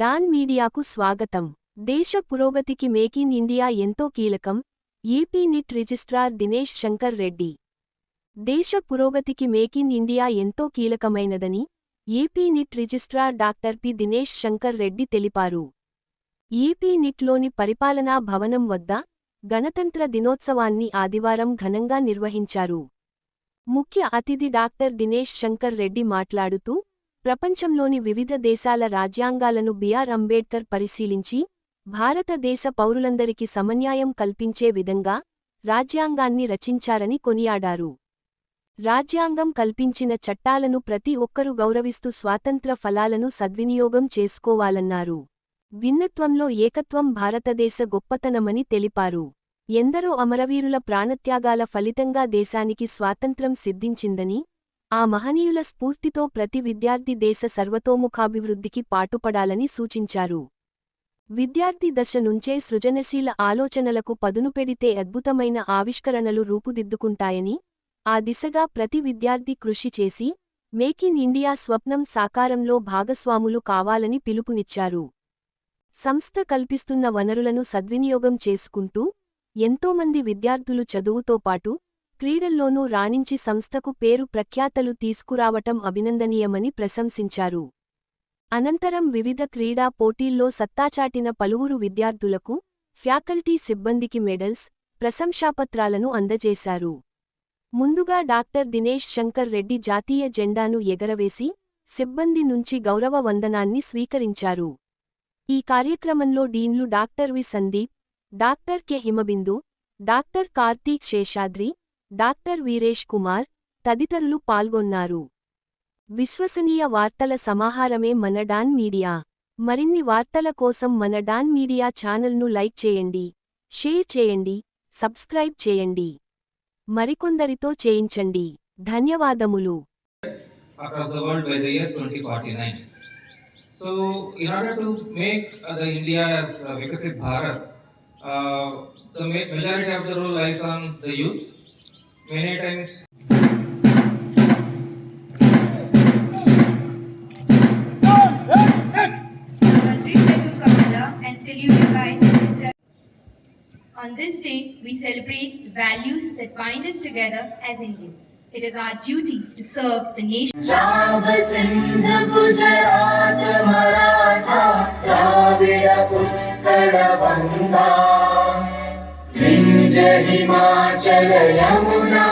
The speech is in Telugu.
డాన్ మీడియాకు స్వాగతం. దేశ పురోగతికి మేక్ ఇన్ ఇండియా ఎంతో కీలకం. AP NIT registrar Dinesh Shankar Reddy. దేశ పురోగతికి మేక్ ఇన్ ఇండియా ఎంతో కీలకమైనదని AP NIT registrar doctor P Dinesh Shankar Reddy తెలిపారు. ఏపీ నిట్లోని పరిపాలనా భవనం వద్ద గణతంత్ర దినోత్సవాన్ని ఆదివారం ఘనంగా నిర్వహించారు. ముఖ్య అతిథి డాక్టర్ దినేష్ శంకర్ రెడ్డి మాట్లాడుతూ ప్రపంచంలోని వివిధ దేశాల రాజ్యాంగాలను బిఆర్ అంబేడ్కర్ పరిశీలించి భారతదేశ పౌరులందరికీ సమన్యాయం కల్పించే విధంగా రాజ్యాంగాన్ని రచించారని కొనియాడారు. రాజ్యాంగం కల్పించిన చట్టాలను ప్రతి ఒక్కరూ గౌరవిస్తూ స్వాతంత్ర ఫలాలను సద్వినియోగం చేసుకోవాలన్నారు. భిన్నత్వంలో ఏకత్వం భారతదేశ గొప్పతనమని తెలిపారు. ఎందరో అమరవీరుల ప్రాణత్యాగాల ఫలితంగా దేశానికి స్వాతంత్రం సిద్ధించిందని ఆ మహనీయుల స్ఫూర్తితో ప్రతి విద్యార్థి దేశ సర్వతోముఖాభివృద్ధికి పాటుపడాలని సూచించారు. విద్యార్థి దశ నుంచే సృజనశీల ఆలోచనలకు పదును పెడితే అద్భుతమైన ఆవిష్కరణలు రూపుదిద్దుకుంటాయని ఆ దిశగా ప్రతి విద్యార్థి కృషి చేసి మేక్ ఇన్ ఇండియా స్వప్నం సాకారంలో భాగస్వాములు కావాలని పిలుపునిచ్చారు. సంస్థ కల్పిస్తున్న వనరులను సద్వినియోగం చేసుకుంటూ ఎంతోమంది విద్యార్థులు చదువుతో పాటు క్రీడల్లోనూ రాణించి సంస్థకు పేరు ప్రఖ్యాతలు తీసుకురావటం అభినందనీయమని ప్రశంసించారు. అనంతరం వివిధ క్రీడా పోటీల్లో సత్తాచాటిన పలువురు విద్యార్థులకు ఫ్యాకల్టీ సిబ్బందికి మెడల్స్ ప్రశంసాపత్రాలను అందజేశారు. ముందుగా డాక్టర్ దినేష్ శంకర్ రెడ్డి జాతీయ జెండాను ఎగరవేసి సిబ్బంది నుంచి గౌరవ వందనాన్ని స్వీకరించారు. ఈ కార్యక్రమంలో డీన్లు doctor V Sandeep doctor K Himabindu doctor Karthik Seshadri doctor Veeresh Kumar తదితరులు పాల్గొన్నారు. విశ్వసనీయ వార్తల సమాహారమే మన డాన్ మీడియా. మరిన్ని వార్తల కోసం మన డాన్ మీడియా ఛానల్ను లైక్ చేయండి షేర్ చేయండి సబ్స్క్రైబ్ చేయండి. మరికొందరితో చేయించండి. ధన్యవాదములు. Uh, the uh, majority of the role lies on the youth. Many times, Country Federal Commander and saluted by Mr. On this day, we celebrate the values that bind us together as Indians. It is our duty to serve the nation. Himachal Yamuna